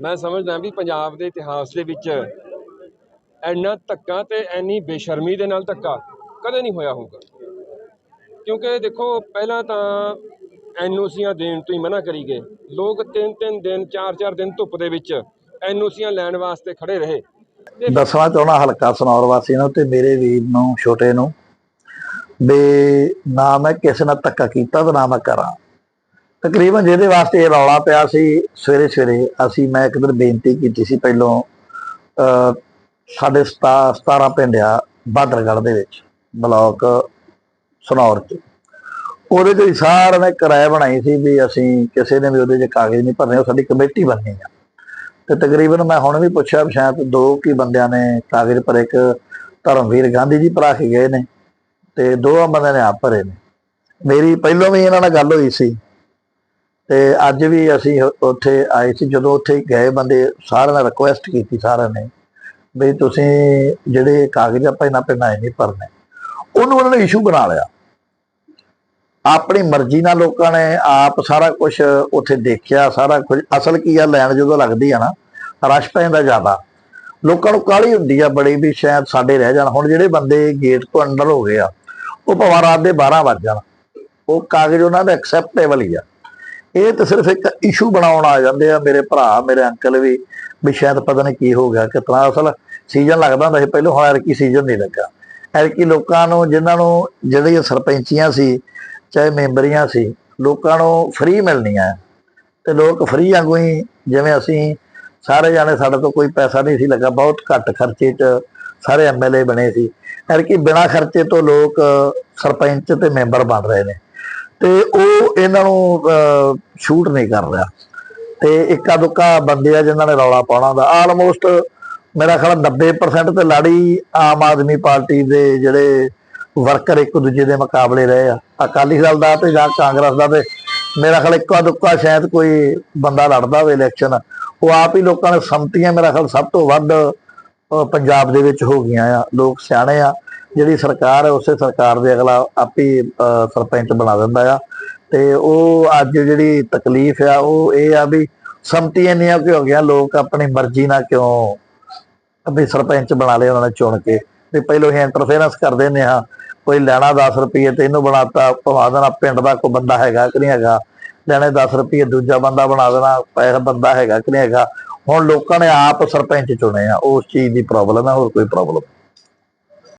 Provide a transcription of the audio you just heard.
ਮੈਂ ਸਮਝਦਾ ਵੀ ਪੰਜਾਬ ਦੇ ਇਤਿਹਾਸ ਦੇ ਵਿੱਚ ਇੰਨਾ ਧੱਕਾ ਤੇ ਇੰਨੀ ਬੇਸ਼ਰਮੀ ਦੇ ਨਾਲ ਧੱਕਾ ਕਦੇ ਨਹੀਂ ਹੋਇਆ ਹੋਊਗਾ। ਕਿਉਂਕਿ ਦੇਖੋ, ਪਹਿਲਾਂ ਤਾਂ ਐਨਓਸੀਆਂ ਦੇਣ ਤੋਂ ਹੀ ਮਨਾ ਕਰੀ ਗਏ। ਲੋਕ ਤਿੰਨ ਤਿੰਨ ਦਿਨ, ਚਾਰ ਚਾਰ ਦਿਨ ਧੁੱਪ ਦੇ ਵਿੱਚ ਐਨਓਸੀਆਂ ਲੈਣ ਵਾਸਤੇ ਖੜੇ ਰਹੇ। ਦੱਸਣਾ ਚਾਹਣਾ ਹਲਕਾ ਸਨੌਰ ਵਾਸੀ ਨੂੰ ਤੇ ਮੇਰੇ ਵੀਰ ਨੂੰ, ਛੋਟੇ ਨੂੰ, ਵੀ ਨਾ ਮੈਂ ਕਿਸੇ ਨਾਲ ਧੱਕਾ ਕੀਤਾ ਤੇ ਨਾ ਮੈਂ ਕਰਾਂ। ਤਕਰੀਬਨ ਜਿਹਦੇ ਵਾਸਤੇ ਇਹ ਰੌਲਾ ਪਿਆ ਸੀ, ਸਵੇਰੇ ਸਵੇਰੇ ਅਸੀਂ, ਮੈਂ ਇੱਕ ਦਿਨ ਬੇਨਤੀ ਕੀਤੀ ਸੀ ਪਹਿਲੋਂ ਅ ਸਾਡੇ 17 ਪਿੰਡ ਆ ਬਾਦਰਗੜ੍ਹ ਦੇ ਵਿੱਚ, ਬਲਾਕ ਸਨੌਰ ਚ। ਉਹਦੇ ਤੇ ਸਾਰਿਆਂ ਨੇ ਕਿਰਾਇਆ ਬਣਾਈ ਸੀ ਵੀ ਅਸੀਂ ਕਿਸੇ ਨੇ ਵੀ ਉਹਦੇ 'ਚ ਕਾਗਜ਼ ਨਹੀਂ ਭਰਨੇ, ਉਹ ਸਾਡੀ ਕਮੇਟੀ ਬਣਨੀ ਆ। ਤੇ ਤਕਰੀਬਨ ਮੈਂ ਹੁਣ ਵੀ ਪੁੱਛਿਆ ਵੀ ਸ਼ਾਇਦ ਦੋ ਕੀ ਬੰਦਿਆਂ ਨੇ ਕਾਗਜ਼ ਪਰ ਇੱਕ ਧਰਮਵੀਰ ਗਾਂਧੀ ਜੀ ਭਰਾ ਕੇ ਗਏ ਨੇ, ਤੇ ਦੋਵਾਂ ਬੰਦਿਆਂ ਨੇ ਆਪ ਭਰੇ ਨੇ। ਮੇਰੀ ਪਹਿਲੋਂ ਵੀ ਇਹਨਾਂ ਨਾਲ ਗੱਲ ਹੋਈ ਸੀ ਤੇ ਅੱਜ ਵੀ ਅਸੀਂ ਉੱਥੇ ਆਏ ਸੀ, ਜਦੋਂ ਉੱਥੇ ਗਏ ਬੰਦੇ ਸਾਰਿਆਂ ਨੇ ਰਿਕੁਐਸਟ ਕੀਤੀ ਸਾਰਿਆਂ ਨੇ ਵੀ ਤੁਸੀਂ ਜਿਹੜੇ ਕਾਗਜ਼ ਆਪਾਂ ਇਹਨਾਂ ਪਿੰਡਾਂ 'ਚ ਨਹੀਂ ਭਰਨੇ। ਉਹਨੂੰ ਉਹਨਾਂ ਨੇ ਇਸ਼ੂ ਬਣਾ ਲਿਆ। ਆਪਣੀ ਮਰਜ਼ੀ ਨਾਲ ਲੋਕਾਂ ਨੇ ਆਪ ਸਾਰਾ ਕੁਝ ਉੱਥੇ ਦੇਖਿਆ, ਸਾਰਾ ਕੁਝ। ਅਸਲ ਕੀ ਆ, ਲੈਣ ਜਦੋਂ ਲੱਗਦੀ ਆ ਨਾ, ਰਸ਼ ਪੈਂਦਾ ਜ਼ਿਆਦਾ। ਲੋਕਾਂ ਨੂੰ ਕਾਹਲੀ ਹੁੰਦੀ ਆ ਬੜੀ ਵੀ ਸ਼ਾਇਦ ਸਾਡੇ ਰਹਿ ਜਾਣ। ਹੁਣ ਜਿਹੜੇ ਬੰਦੇ ਗੇਟ ਤੋਂ ਅੰਦਰ ਹੋ ਗਏ ਆ, ਉਹ ਭਾਵੇਂ ਰਾਤ ਦੇ 12 ਵੱਜ ਜਾਣ। ਉਹ ਕਾਗਜ਼ ਉਹਨਾਂ ਦਾ ਐਕਸੈਪਟੇਬਲ ਹੀ ਆ। ਇਹ ਤਾਂ ਸਿਰਫ ਇੱਕ ਇਸ਼ੂ ਬਣਾਉਣ ਆ ਜਾਂਦੇ ਆ, ਮੇਰੇ ਭਰਾ, ਮੇਰੇ ਅੰਕਲ ਵੀ ਵੀ ਸ਼ਾਇਦ ਪਤਾ ਨਹੀਂ ਕੀ ਹੋ ਗਿਆ ਕਿਤਨਾ ਅਸਲ ਸੀਜ਼ਨ ਲੱਗਦਾ ਹੁੰਦਾ ਸੀ, ਪਹਿਲਾਂ ਹੁਣ ਐਰਕੀ ਸੀਜ਼ਨ ਨਹੀਂ ਲੱਗਾ। ਐਰਕੀ ਲੋਕਾਂ ਨੂੰ, ਜਿਨ੍ਹਾਂ ਨੂੰ ਜਿਹੜੀਆਂ ਸਰਪੰਚੀਆਂ ਸੀ, ਚਾਹੇ ਮੈਂਬਰੀਆਂ ਸੀ, ਲੋਕਾਂ ਨੂੰ ਫ੍ਰੀ ਮਿਲਣੀਆਂ ਤੇ ਲੋਕ ਫ੍ਰੀ ਵਾਂਗੂ ਹੀ ਜਿਵੇਂ ਅਸੀਂ ਸਾਰੇ ਜਾਣੇ, ਸਾਡੇ ਤੋਂ ਕੋਈ ਪੈਸਾ ਨਹੀਂ ਸੀ ਲੱਗਾ, ਬਹੁਤ ਘੱਟ ਖਰਚੇ 'ਚ ਸਾਰੇ ਐਮਐਲਏ ਬਣੇ ਸੀ। ਐਰਕੀ ਬਿਨਾਂ ਖਰਚੇ ਤੋਂ ਲੋਕ ਸਰਪੰਚ ਤੇ ਮੈਂਬਰ ਬਣ ਰਹੇ ਨੇ। ਤੇ ਉਹ ਇਹਨਾਂ ਨੂੰ ਸ਼ੂਟ ਨਹੀਂ ਕਰ ਰਿਹਾ। ਤੇ ਇੱਕਾ ਦੁੱਕਾ ਬੰਦੇ ਆ ਜਿਨ੍ਹਾਂ ਨੇ ਰੌਲਾ ਪਾਉਣਾ ਦਾ ਆਲਮੋਸਟ ਮੇਰਾ ਖਿਆਲ 90% ਤੇ ਲਾੜੀ ਆਮ ਆਦਮੀ ਪਾਰਟੀ ਦੇ ਜਿਹੜੇ ਵਰਕਰ ਇੱਕ ਦੂਜੇ ਦੇ ਮੁਕਾਬਲੇ ਰਹੇ ਆ। ਅਕਾਲੀ ਦਲ ਦਾ ਤੇ ਜਾਂ ਕਾਂਗਰਸ ਦਾ ਤੇ ਮੇਰਾ ਖਿਆਲ ਇੱਕਾ ਦੁੱਕਾ ਸ਼ਾਇਦ ਕੋਈ ਬੰਦਾ ਲੜਦਾ ਹੋਵੇ ਇਲੈਕਸ਼ਨ ਉਹ ਆਪ ਹੀ ਲੋਕਾਂ ਨੇ ਸੰਮਤੀਆਂ ਮੇਰਾ ਖਿਆਲ ਸਭ ਤੋਂ ਵੱਧ ਪੰਜਾਬ ਦੇ ਵਿੱਚ ਹੋ ਗਈਆਂ ਆ। ਲੋਕ ਸਿਆਣੇ ਆ। ਜਿਹੜੀ ਸਰਕਾਰ ਹੈ, ਉਸੇ ਸਰਕਾਰ ਦੇ ਅਗਲਾ ਆਪ ਹੀ ਸਰਪੰਚ ਬਣਾ ਦਿੰਦਾ ਆ। ਤੇ ਉਹ ਅੱਜ ਜਿਹੜੀ ਤਕਲੀਫ ਆ, ਉਹ ਇਹ ਆ ਵੀ ਸੰਮਤੀ ਇੰਨੀਆਂ ਕਿ ਹੋ ਗਈਆਂ, ਲੋਕ ਆਪਣੀ ਮਰਜ਼ੀ ਨਾਲ ਕਿਉਂ ਵੀ ਸਰਪੰਚ ਬਣਾ ਲਏ ਉਹਨਾਂ ਨੇ ਚੁਣ ਕੇ। ਤੇ ਪਹਿਲੋਂ ਹੀ ਇੰਟਰਫੇਰੈਂਸ ਕਰਦੇ ਨੇ ਆ ਕੋਈ ਲੈਣਾ 10 ਰੁਪਏ ਤੇ ਇਹਨੂੰ ਬਣਾਤਾ ਭਵਾ ਦੇਣਾ ਪਿੰਡ ਦਾ ਕੋਈ ਬੰਦਾ ਹੈਗਾ ਕਿ ਨਹੀਂ ਹੈਗਾ। ਲੈਣੇ 10 ਰੁਪਏ ਦੂਜਾ ਬੰਦਾ ਬਣਾ ਦੇਣਾ, ਪੈਸਾ ਬੰਦਾ ਹੈਗਾ ਕਿ ਨਹੀਂ ਹੈਗਾ। ਹੁਣ ਲੋਕਾਂ ਨੇ ਆਪ ਸਰਪੰਚ ਚੁਣੇ ਆ, ਉਸ ਚੀਜ਼ ਦੀ ਪ੍ਰੋਬਲਮ ਹੈ ਹੋਰ ਕੋਈ ਪ੍ਰੋਬਲਮ